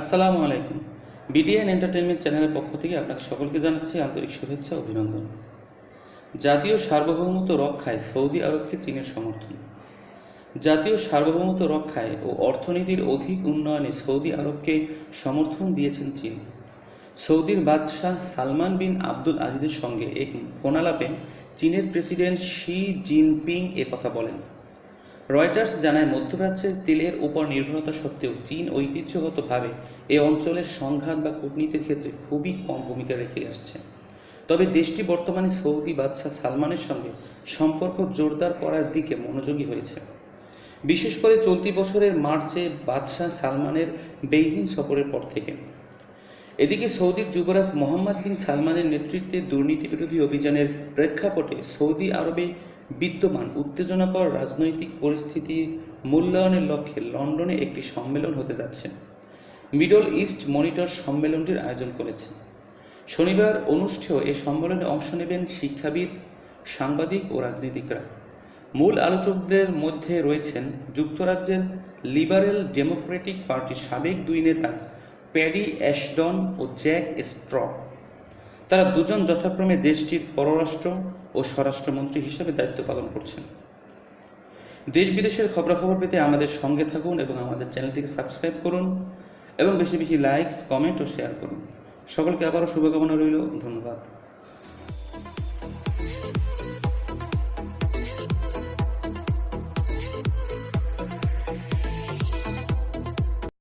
আসসালামু আলাইকুম। BDN entertainment চ্যানেলের পক্ষ থেকে আপনাকে সকলকে জানাচ্ছি আন্তরিক শুভেচ্ছা অভিনন্দন। জাতীয় সার্বভৌমত্ব রক্ষায় সৌদি আরবকে চীনের সমর্থন। জাতীয় সার্বভৌমত্ব রক্ষায় ও অর্থনীতির অধিক উন্নয়নে সৌদি আরবকে সমর্থন দিয়েছেন চীন। সৌদির বাদশাহ সালমান বিন আব্দুল আজিদের সঙ্গে এক ফোনালাপে চীনের প্রেসিডেন্ট শি জিনপিং এ কথা বলেন। রয়টার্স জানায়, মধ্যপ্রাচ্যের তেলের উপর নির্ভরতা সত্ত্বেও চীন ঐতিহ্যগতভাবে এ অঞ্চলের সংঘাত বা কূটনীতির ক্ষেত্রে খুবই কম ভূমিকা রেখে আসছে। তবে দেশটি বর্তমানে সৌদি বাদশাহ সালমানের সঙ্গে সম্পর্ক জোরদার করার দিকে মনোযোগী হয়েছে। বিশেষ করে চলতি বছরের মার্চে বাদশাহ সালমানের বেইজিং সফরের পর থেকে। এদিকে সৌদির যুবরাজ মোহাম্মদ বিন সালমানের নেতৃত্বে দুর্নীতি বিরোধী অভিযানের প্রেক্ষাপটে সৌদি আরবে বিদ্যমান উত্তেজনাকর রাজনৈতিক পরিস্থিতি মূল্যায়নের লক্ষ্যে লন্ডনে একটি সম্মেলন হতে যাচ্ছে। মিডল ইস্ট মনিটর সম্মেলনটির আয়োজন করেছে। শনিবার অনুষ্ঠেয় এ সম্মেলনে অংশ নেবেন শিক্ষাবিদ, সাংবাদিক ও রাজনীতিকরা। মূল আলোচকদের মধ্যে রয়েছেন যুক্তরাজ্যের লিবারেল ডেমোক্রেটিক পার্টির সাবেক দুই নেতা, প্যাডি অ্যাশডন ও জ্যাক স্ট্র তারা দুজন যথাক্রমে দেশটির পররাষ্ট্র ও স্বরাষ্ট্রমন্ত্রী হিসেবে দায়িত্ব পালন করছেন। দেশ বিদেশের খবরাখবর পেতে আমাদের সঙ্গে থাকুন এবং আমাদের চ্যানেলটিকে সাবস্ক্রাইব করুন এবং বেশি বেশি লাইকস, কমেন্ট ও শেয়ার করুন। সকলকে আবারও শুভকামনা রইল। ধন্যবাদ।